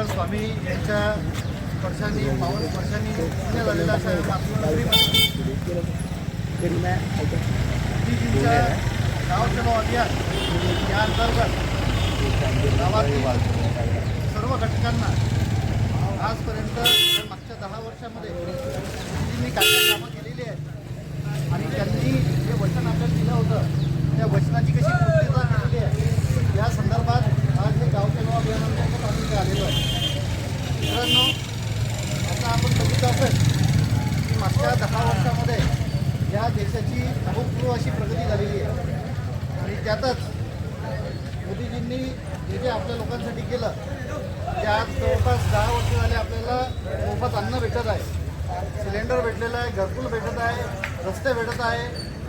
रामदास स्वामी यांच्या स्पर्शाने पावन स्पर्शाने पुण्य झालेला अशा या मोदीजींच्या गाव चलो अभियान या अंतर्गत गावातील सर्व घटकांना आजपर्यंत मागच्या दहा वर्षामध्ये मोदीजींनी काय कामं केलेली आहेत आणि त्यांनी जे वचन आपल्याला दिलं होतं त्या वचनाची कशी पूर्तता केलेली आहे या संदर्भात आज हे गाव चलो अभियानांतर्गत आम्ही इथे आलेलो आहे मित्रांनो आता असेल की मागच्या दहा वर्षामध्ये या देशाची अभूतपूर्व अशी प्रगती झालेली आहे. आणि त्यातच मोदीजींनी जे जे आपल्या लोकांसाठी केलं ते आज जवळपास दहा वर्ष झाले आपल्याला मोफत अन्न भेटत आहे. सिलेंडर भेटलेलं आहे घरकुल भेटत आहे रस्ते भेटत आहे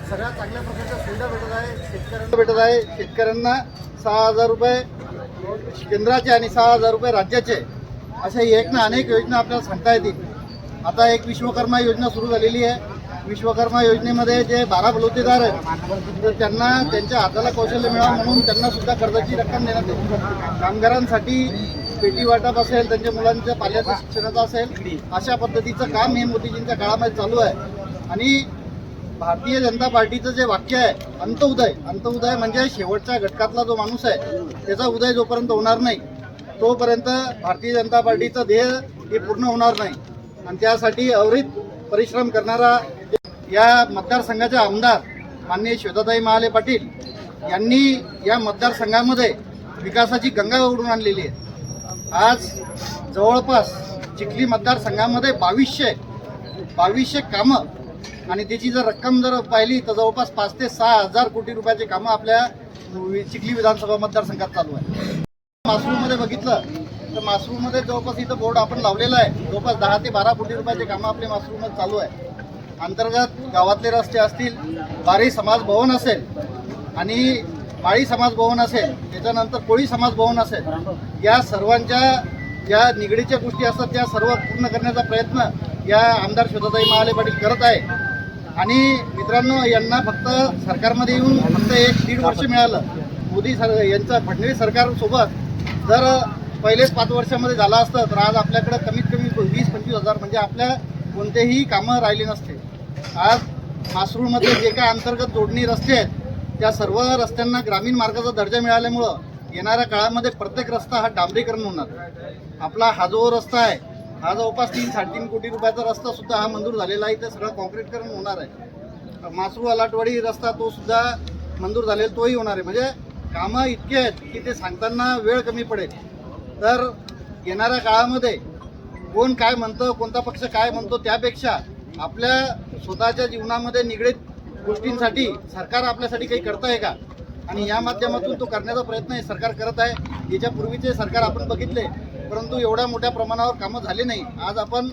सगळ्या चांगल्या प्रकारच्या सुविधा भेटत आहे शेतकऱ्यांना भेटत आहे. शेतकऱ्यांना सहा हजार रुपये केंद्राचे आणि सहा हजार रुपये राज्याचे अशा एक ना अनेक योजना आपल्याला सांगता येतील. आता एक विश्वकर्मा योजना सुरू झालेली आहे. विश्वकर्मा योजनेमध्ये जे बारा बलुतेदार आहेत तर त्यांना त्यांच्या हाताला कौशल्य मिळावं म्हणून त्यांना सुद्धा कर्जाची रक्कम देण्यात येते कामगारांसाठी पेटी वाटप असेल त्यांच्या मुलांच्या पाल्याचं शिक्षणाचं असेल अशा पद्धतीचं काम हे मोदीजींच्या काळामध्ये चालू आहे. आणि भारतीय जनता पार्टीचं जे वाक्य आहे अंतउदय अंतउदय म्हणजे शेवटच्या घटकातला जो माणूस आहे त्याचा उदय जोपर्यंत होणार नाही तोपर्यंत भारतीय जनता पार्टीचं ध्येय हे पूर्ण होणार नाही. आणि त्यासाठी अवरित परिश्रम करणारा या मतदारसंघाचे आमदार माननीय श्वेताताई महाले पाटील यांनी या मतदारसंघामध्ये विकासाची गंगा उडून आणलेली आहे. आज जवळपास चिखली मतदारसंघामध्ये बावीसशे बावीसशे कामं आणि त्याची जर रक्कम जर पाहिली तर जवळपास पाच ते सहा हजार कोटी रुपयाचे कामं आपल्या चिखली विधानसभा मतदारसंघात चालू आहे मासरूमध्ये बघितलं तर मासरूमध्ये जवळपास इथं बोर्ड आपण लावलेला आहे. जवळपास दहा ते बारा कोटी रुपयाचे कामं आपले मासरूमध्ये चालू आहे. अंतर्गत गावातले रस्ते असतील बारी समाज भवन असेल आणि माळी समाज भवन असेल त्याच्यानंतर कोळी समाज भवन असेल या सर्वांच्या ज्या निगडीच्या गोष्टी असतात त्या सर्व पूर्ण करण्याचा प्रयत्न या आमदार शोधाताई महाले पाटील करत आहे. आणि मित्रांनो यांना फक्त सरकारमध्ये येऊन फक्त एक दीड वर्ष मिळालं. मोदी सर यांचं फडणवीस सरकारसोबत जर पहिलेच पाच वर्षामध्ये झालं असतं तर आज आपल्याकडे कमीत कमी वीस पंचवीस हजार म्हणजे आपल्या कोणतेही कामं राहिली नसते. आज मासरूळमध्ये जे काय अंतर्गत जोडणी रस्ते आहेत त्या सर्व रस्त्यांना ग्रामीण मार्गाचा दर्जा मिळाल्यामुळं येणाऱ्या काळामध्ये प्रत्येक रस्ता हा डांबरीकरण होणार. आपला हा जो रस्ता आहे हा जवळपास तीन साडेतीन कोटी रुपयाचा रस्ता सुद्धा हा मंजूर झालेला आहे ते सगळं कॉन्क्रीटकरण होणार आहे. मासरू अलाटवाडी रस्ता तो सुद्धा मंजूर झालेला तोही होणार आहे. म्हणजे कामं इतके आहेत की ते सांगताना वेळ कमी पडेल. तर येणाऱ्या काळामध्ये कोण काय म्हणतं कोणता पक्ष काय म्हणतो त्यापेक्षा आपल्या स्वतःच्या जीवनामध्ये निगडीत गोष्टींसाठी सरकार आपल्यासाठी काही करत आहे का? आणि या माध्यमातून तो करण्याचा प्रयत्न हे सरकार करत आहे. याच्यापूर्वीचे सरकार आपण बघितले परंतु एवढ्या मोठ्या प्रमाणावर कामं झाली नाही. आज आपण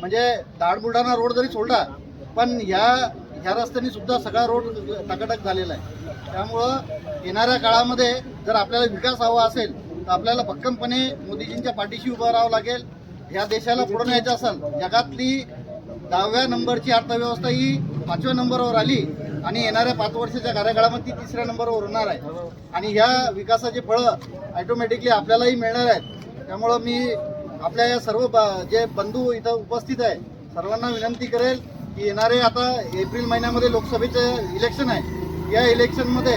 म्हणजे दाड बुलढाणा रोड जरी सोडला पण ह्या ह्या रस्त्याने सुद्धा सगळा रोड टकाटक झालेला आहे. त्यामुळं येणाऱ्या काळामध्ये जर आपल्याला विकास हवा असेल तर आपल्याला भक्कमपणे मोदीजींच्या पाठीशी उभं राहावं लागेल. या देशाला पुढे न्यायचं असेल जगातली दहाव्या नंबरची अर्थव्यवस्था ही पाचव्या नंबरवर आली आणि येणाऱ्या पाच वर्षाच्या कार्यकाळामध्ये ती तिसऱ्या नंबरवर होणार आहे. आणि ह्या विकासाचे फळं ॲटोमॅटिकली आपल्यालाही मिळणार आहेत. त्यामुळं मी आपल्या या सर्व जे बंधू इथं उपस्थित आहे सर्वांना विनंती करेल की येणारे आता एप्रिल महिन्यामध्ये लोकसभेचं इलेक्शन आहे. या इलेक्शनमध्ये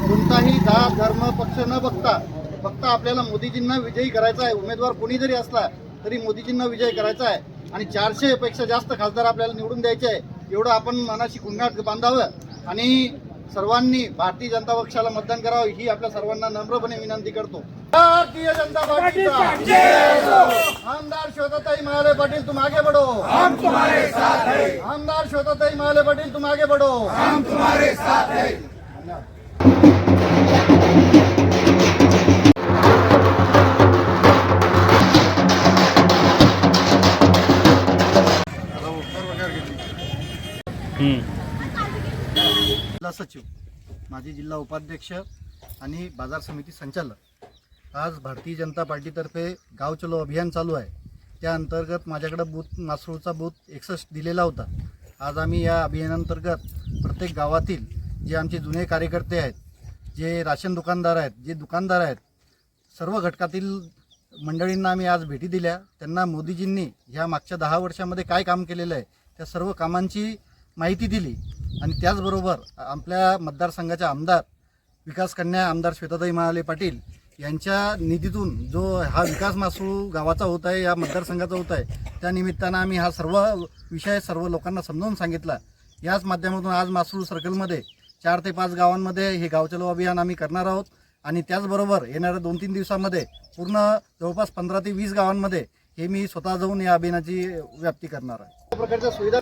कोणताही जात धर्म पक्ष न बघता फक्त आपल्याला मोदीजींना विजयी करायचा आहे. उमेदवार कोणी जरी असला तरी मोदीजींना विजय करायचा आहे. आणि चारशे पेक्षा जास्त खासदार आपल्याला निवडून द्यायचे आहे. एवढं आपण मनाशी कुंगाट बांधावं. आणि सर्वांनी भारतीय जनता पक्षाला मतदान करावं ही आपल्या सर्वांना नम्रपणे विनंती करतो. भारतीय जनता पार्टीचा आमदार शोधाताई महाले पाटील तुम आगे बढ़ो हम तुम्हारे साथ हैं आमदार शोधाताई महाले पाटील तुम आगे बढ़ो हम तुम्हारे साथ हैं। जिल्हा सचिव माजी जिल्हा उपाध्यक्ष आणि बाजार समिती संचालक. आज भारतीय जनता पार्टीतर्फे गाव चलो अभियान चालू आहे. त्या अंतर्गत माझ्याकडं बूथ मासरूळचा बूथ एकसष्ट दिलेला होता. आज आम्ही या अभियानांतर्गत प्रत्येक गावातील जे आमचे जुने कार्यकर्ते आहेत जे राशन दुकानदार आहेत जे दुकानदार आहेत सर्व घटकातील मंडळींना आम्ही आज भेटी दिल्या. त्यांना मोदीजींनी ह्या मागच्या दहा वर्षामध्ये काय काम केलेलं आहे त्या सर्व कामांची माहिती दिली. आणि त्याचबरोबर आपल्या मतदारसंघाच्या आमदार विकास कन्या आमदार श्वेताताई महाले पाटील यांच्या निधीतून जो हा विकास मासू गावाचा होत आहे या मतदारसंघाचा होत आहे त्या निमित्तानं आम्ही हा सर्व विषय सर्व लोकांना समजावून सांगितला. याच माध्यमातून आज मासूळ सर्कलमध्ये चार ते पाच गावांमध्ये हे गावचलो अभियान आम्ही करणार आहोत. आणि त्याचबरोबर येणाऱ्या दोन तीन दिवसामध्ये पूर्ण जवळपास पंधरा ते वीस गावांमध्ये हे मी स्वतः जाऊन या अभियानाची व्याप्ती करणार आहे. प्रकारच्या सुविधा